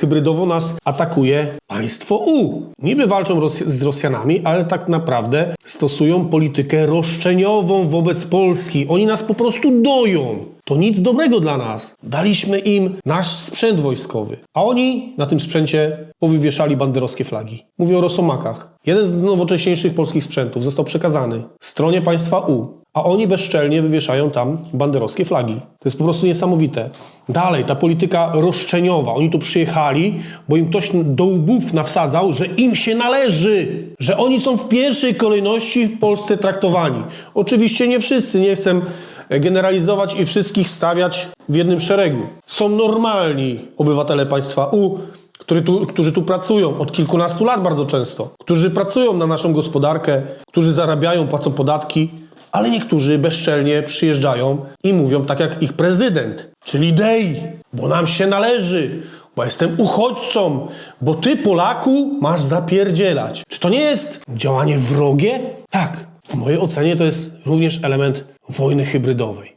Hybrydowo nas atakuje państwo U. Niby walczą z Rosjanami, ale tak naprawdę stosują politykę roszczeniową wobec Polski. Oni nas po prostu doją. To nic dobrego dla nas. Daliśmy im nasz sprzęt wojskowy, a oni na tym sprzęcie powywieszali banderowskie flagi. Mówię o Rosomakach. Jeden z nowocześniejszych polskich sprzętów został przekazany stronie państwa U, a oni bezczelnie wywieszają tam banderowskie flagi. To jest po prostu niesamowite. Dalej, ta polityka roszczeniowa. Oni tu przyjechali, bo im ktoś do łbów nawsadzał, że im się należy, że oni są w pierwszej kolejności w Polsce traktowani. Oczywiście nie wszyscy, nie chcę generalizować i wszystkich stawiać w jednym szeregu. Są normalni obywatele państwa U, którzy tu, którzy tu pracują od kilkunastu lat bardzo często, którzy pracują na naszą gospodarkę, którzy zarabiają, płacą podatki, ale niektórzy bezczelnie przyjeżdżają i mówią tak jak ich prezydent, czyli dej, bo nam się należy, bo jestem uchodźcą, bo ty Polaku masz zapierdzielać. Czy to nie jest działanie wrogie? Tak, w mojej ocenie to jest również element wojny hybrydowej.